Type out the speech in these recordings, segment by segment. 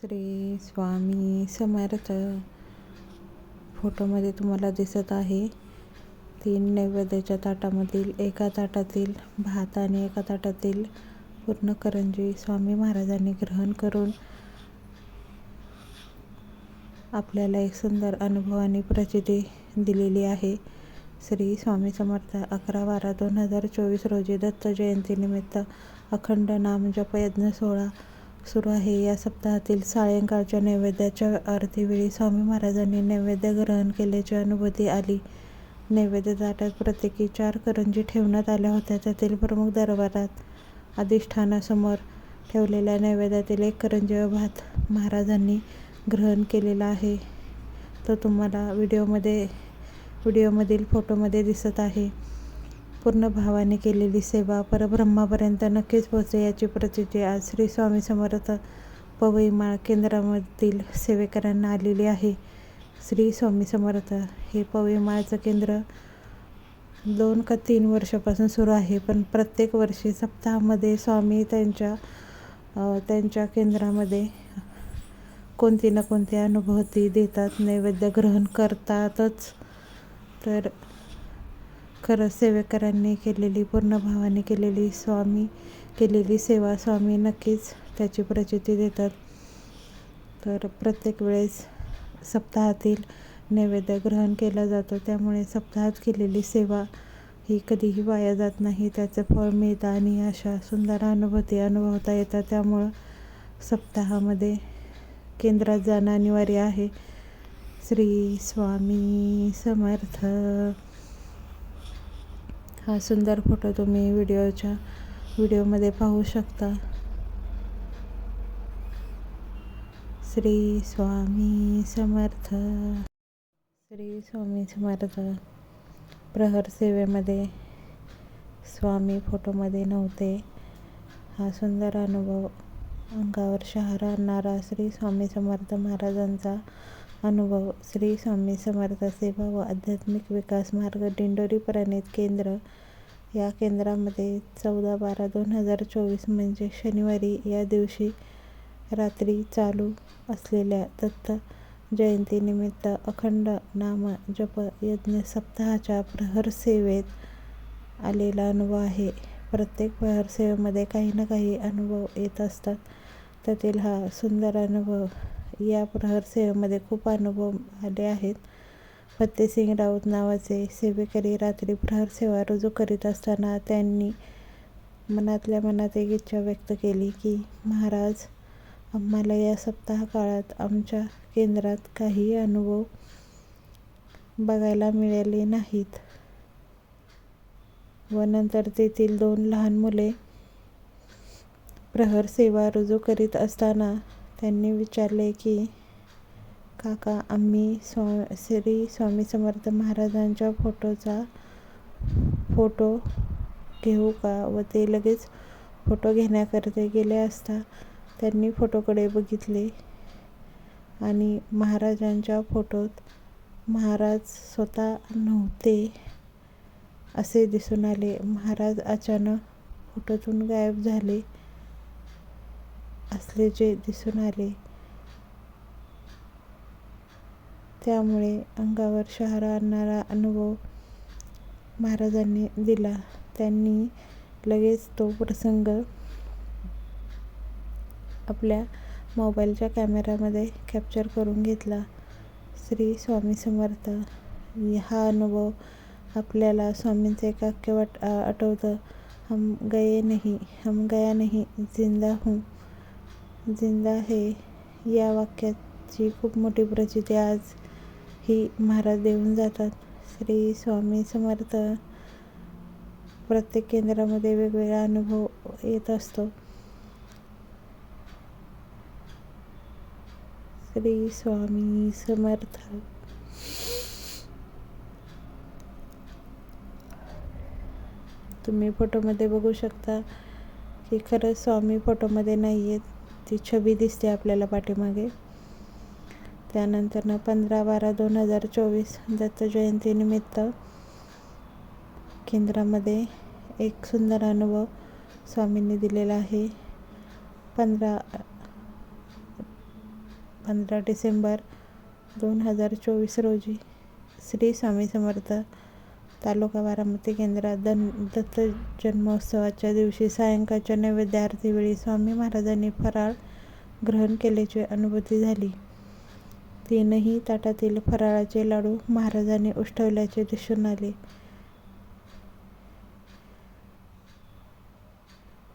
श्री स्वामी समर्थ. फोटोमध्ये तुम्हाला दिसत आहे तीन नैवेद्याच्या ताटामधील एका ताटातील भात आणि एका ताटातील पूर्ण करंजी स्वामी महाराजांनी ग्रहण करून आपल्याला एक सुंदर अनुभव आणि प्रचिती दिलेली आहे. श्री स्वामी समर्थ अकरा बारा दोन हजार चोवीस रोजी दत्त जयंतीनिमित्त अखंड नाम जप यज्ञ सोहळा सुरू आहे. या सप्ताहातील सायंकाळच्या नैवेद्याच्या आरतीवेळी स्वामी महाराजांनी नैवेद्य ग्रहण केल्याची अनुभूती आली. नैवेद्य ताटात प्रत्येकी चार करंजी ठेवण्यात आल्या होत्या. त्यातील प्रमुख दरबारात अधिष्ठानासमोर ठेवलेल्या नैवेद्यातील एक करंजी भात महाराजांनी ग्रहण केलेला आहे. तो तुम्हाला व्हिडिओमध्ये व्हिडिओमधील फोटोमध्ये दिसत आहे. पूर्ण भावाने केलेली सेवा परब्रह्मापर्यंत नक्कीच पोहोचे याची प्रचिती आज श्री स्वामी समर्थ पवईमाळ केंद्रामधील सेवेकरांना आलेली आहे. श्री स्वामी समर्थ हे पवईमाळचं केंद्र दोन का तीन वर्षापासून सुरू आहे पण प्रत्येक वर्षी सप्ताहामध्ये स्वामी त्यांच्या त्यांच्या केंद्रामध्ये कोणती ना कोणती अनुभूती देतात नैवेद्य ग्रहण करतातच. तर खरंच सेवेकरांनी केलेली पूर्ण भावाने केलेली स्वामी केलेली सेवा स्वामी नक्कीच त्याची प्रचिती देतात. तर प्रत्येक वेळेस सप्ताहातील नैवेद्य ग्रहण केला जातो. त्यामुळे सप्ताहात केलेली सेवा ही कधीही वाया जात नाही. त्याचं फळ मिळतं आणि अशा सुंदर अनुभूती अनुभवता येतात. त्यामुळं सप्ताहामध्ये केंद्रात जाणं अनिवार्य आहे. श्री स्वामी समर्थ. हा सुंदर फोटो तुम्ही व्हिडिओच्या व्हिडिओमध्ये पाहू शकता. श्री स्वामी समर्थ. श्री स्वामी समर्थ. प्रहर सेवेमध्ये स्वामी फोटोमध्ये नव्हते. हा सुंदर अनुभव अंगावर शहार आणणारा श्री स्वामी समर्थ महाराजांचा अनुभव. श्री स्वामी समर्थ सेवा व आध्यात्मिक विकास मार्ग दिंडोरी प्रणित केंद्र. या केंद्रामध्ये चौदा बारा दोन हजार चोवीस म्हणजे शनिवारी या दिवशी रात्री चालू असलेल्या दत्त जयंतीनिमित्त अखंड नाम जप यज्ञ सप्ताहाच्या प्रहर सेवेत आलेला अनुभव आहे. प्रत्येक प्रहर सेवेमध्ये काही ना काही अनुभव येत असतात. त्यातील हा सुंदर अनुभव या प्रहर सेवेमध्ये खूप अनुभव आले आहेत. फत्तेसिंग राऊत नावाचे सेवेकरी रात्री प्रहर सेवा रुजू करीत असताना त्यांनी मनातल्या मनात एक इच्छा व्यक्त केली की महाराज आम्हाला या सप्ताह काळात आमच्या केंद्रात काही अनुभव बघायला मिळाले नाहीत. व नंतर तेथील दोन लहान मुले प्रहर सेवा रुजू करीत असताना त्यांनी विचारले की काका आम्ही स्वा श्री स्वामी समर्थ महाराजांच्या फोटोचा फोटो घेऊ का व ते लगेच फोटो घेण्याकरता गेले असता त्यांनी फोटोकडे बघितले आणि महाराजांच्या फोटोत महाराज स्वतः नव्हते असे दिसून आले. महाराज अचानक फोटोतून गायब झाले. असल्याचे दिसून आले. त्यामुळे अंगावर शहारा आणणारा अनुभव महाराजांनी दिला. त्यांनी लगेच तो प्रसंग आपल्या मोबाईलच्या कॅमेऱ्यामध्ये कॅप्चर करून घेतला. श्री स्वामी समर्थ हा अनुभव आपल्याला स्वामींचं एक वाट आठवतं. हम गए नाही हम गया नाही जिंदा हूँ. जिंदा आहे या वाक्याची खूप मोठी प्रचिती आज ही महाराज देऊन जातात. श्री स्वामी समर्थ प्रत्येक केंद्रामध्ये वेगवेगळा अनुभव येत असतो. श्री स्वामी समर्थ. तुम्ही फोटोमध्ये बघू शकता की खरंच स्वामी फोटोमध्ये नाही आहेत ती छबी दिसते आपल्याला पाठीमागे. त्यानंतर पंधरा बारा दोन हजार चोवीस दत्त जयंतीनिमित्त केंद्रामध्ये एक सुंदर अनुभव स्वामींनी दिलेला आहे. पंधरा पंधरा डिसेंबर दोन हजार चोवीस रोजी श्री स्वामी समर्थ तालुका बारामती केंद्रात दन दत्त जन्मोत्सवाच्या दिवशी सायंकाळच्या नैवेद्यार्थीवेळी स्वामी महाराजांनी फराळ ग्रहण केल्याची अनुभूती झाली. तीनही ताटातील फराळाचे लाडू महाराजांनी उष्टवल्याचे दिसून आले.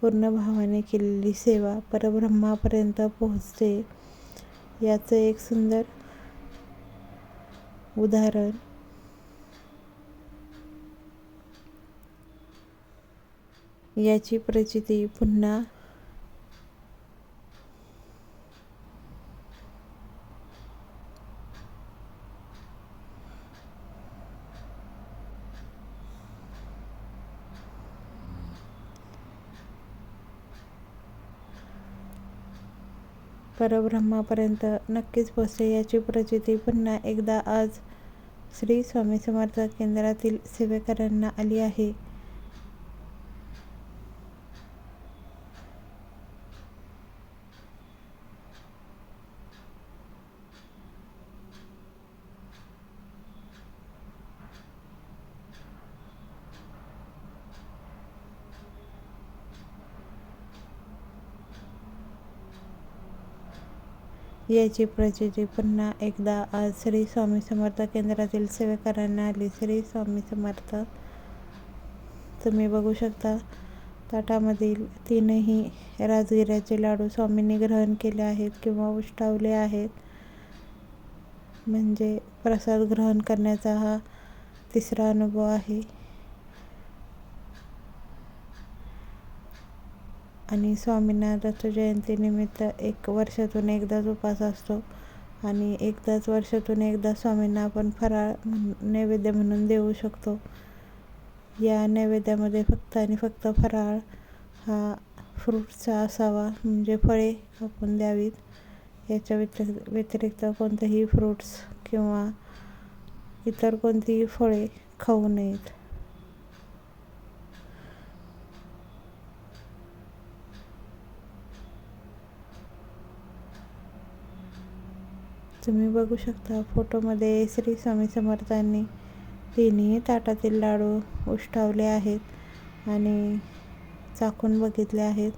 पूर्ण भावाने केलेली सेवा परब्रह्मापर्यंत पोहोचते. याचं एक सुंदर उदाहरण याची प्रचिती पुन्हा परब्रह्मापर्यंत नक्कीच पोचते याची प्रचिती पुन्हा एकदा आज श्री स्वामी समर्थ केंद्रातील सेवेकऱ्यांना आली आहे. याची प्रचिती पुन्हा एकदा आज श्री स्वामी समर्थ केंद्रातील सेवेकरांना आली. श्री स्वामी समर्थ तुम्ही बघू शकता ताटामधील तीनही राजगिऱ्याचे लाडू स्वामींनी ग्रहण केले आहेत किंवा उष्टावले आहेत. म्हणजे प्रसाद ग्रहण करण्याचा हा तिसरा अनुभव आहे. आणि स्वामींना जयंतीनिमित्त एक वर्षातून एकदाच उपास असतो. आणि एकदाच वर्षातून एकदा स्वामींना आपण फराळ नैवेद्य म्हणून देऊ शकतो. या नैवेद्यामध्ये फक्त आणि फक्त फराळ हा फ्रूटचा असावा म्हणजे फळे आपण द्यावीत. याच्या व्यतिरिक्त व्यतिरिक्त कोणतेही फ्रूट्स किंवा इतर कोणतीही फळे खाऊ नयेत. तुम्ही बघू शकता फोटोमध्ये श्री स्वामी समर्थांनी तिन्ही ताटातील लाडू उष्टावले आहेत आणि चाकून बघितले आहेत.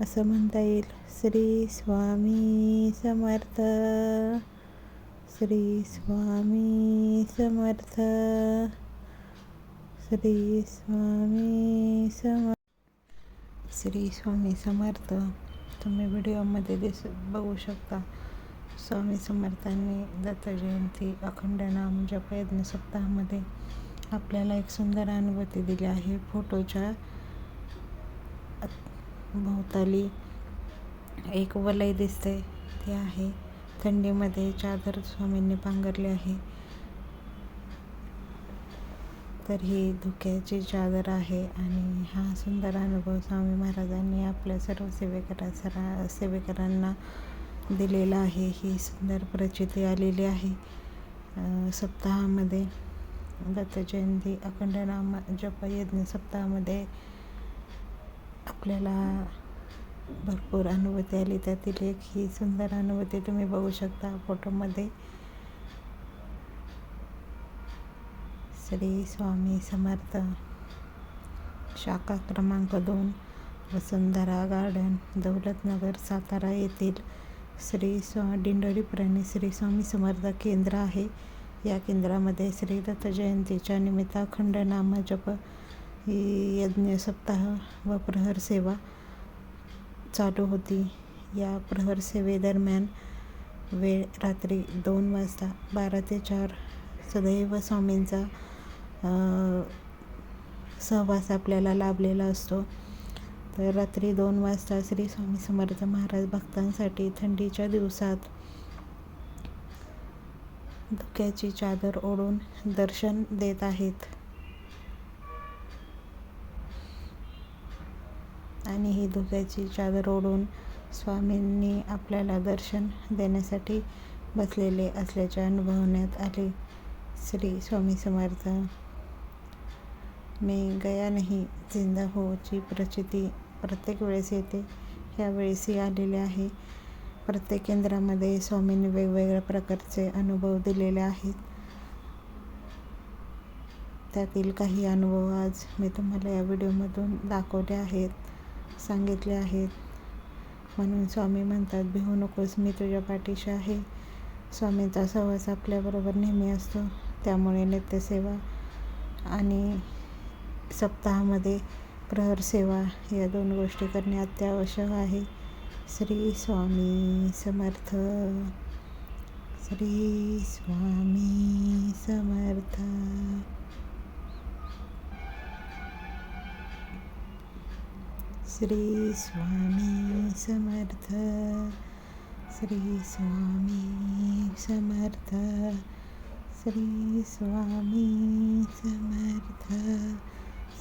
असं म्हणता येईल. श्री स्वामी समर्थ. श्री स्वामी समर्थ. श्री स्वामी समर्थ. श्री स्वामी समर्थ. तुम्ही व्हिडिओमध्ये दिस बघू शकता. स्वामी समर्थांनी दत्त जयंती अखंड नाम जपयज्ञ सप्ताहामध्ये आपल्याला एक सुंदर अनुभूती दिली आहे. फोटोच्या भोवताली एक वलय दिसते. ते आहे थंडीमध्ये चादर स्वामींनी पांघरली आहे. तर ही धुक्याची चादर आहे आणि हा सुंदर अनुभव स्वामी महाराजांनी आपल्या सर्व सेवेकरा सरा सेवेकरांना दिलेलं आहे. ही सुंदर प्रचिती आलेली आहे. सप्ताहामध्ये दत्त जयंती अखंड नाम जप यज्ञ सप्ताहामध्ये आपल्याला भरपूर अनुभूती आली. त्यातील एक ही सुंदर अनुभूती तुम्ही बघू शकता फोटोमध्ये. श्री स्वामी समर्थ शाखा क्रमांक दोन वसुंधरा गार्डन दौलतनगर सातारा येथील श्री स्वा दिंडोरी प्राणी श्री स्वामी समर्थ केंद्र आहे. या केंद्रामध्ये श्री दत्त जयंतीच्या निमित्त अखंड नाम जप ही यज्ञ सप्ताह व प्रहर सेवा चालू होती. या प्रहर सेवेदरम्यान वेळ रात्री दोन वाजता बारा ते चार सदैव स्वामींचा सहवास आपल्याला लाभलेला असतो. तर रात्री दोन वाजता श्री स्वामी समर्थ महाराज भक्तांसाठी थंडीच्या दिवसात धुक्याची चादर ओढून दर्शन देत आहेत. आणि ही धुक्याची चादर ओढून स्वामींनी आपल्याला दर्शन देण्यासाठी बसलेले असल्याचे अनुभवण्यात आले. श्री स्वामी समर्थ मी गया नाही जिंदा होची प्रचिती प्रत्येक वेळेस येते. ह्यावेळेसही आलेले आहे. प्रत्येक केंद्रामध्ये स्वामींनी वेगवेगळ्या प्रकारचे अनुभव दिलेले आहेत. त्यातील काही अनुभव आज मी तुम्हाला या व्हिडिओमधून दाखवले आहेत सांगितले आहेत. म्हणून स्वामी म्हणतात भिवू नकोस मी तुझ्या पाठीशी आहे. स्वामींचा सहवास आपल्याबरोबर नेहमी असतो. त्यामुळे नित्यसेवा आणि सप्ताहामध्ये प्रहर सेवा या दोन गोष्टी करणे अत्यावश्यक आहे. श्री स्वामी समर्थ. श्री स्वामी समर्थ. श्री स्वामी समर्थ. श्री स्वामी समर्थ. श्री स्वामी समर्थ.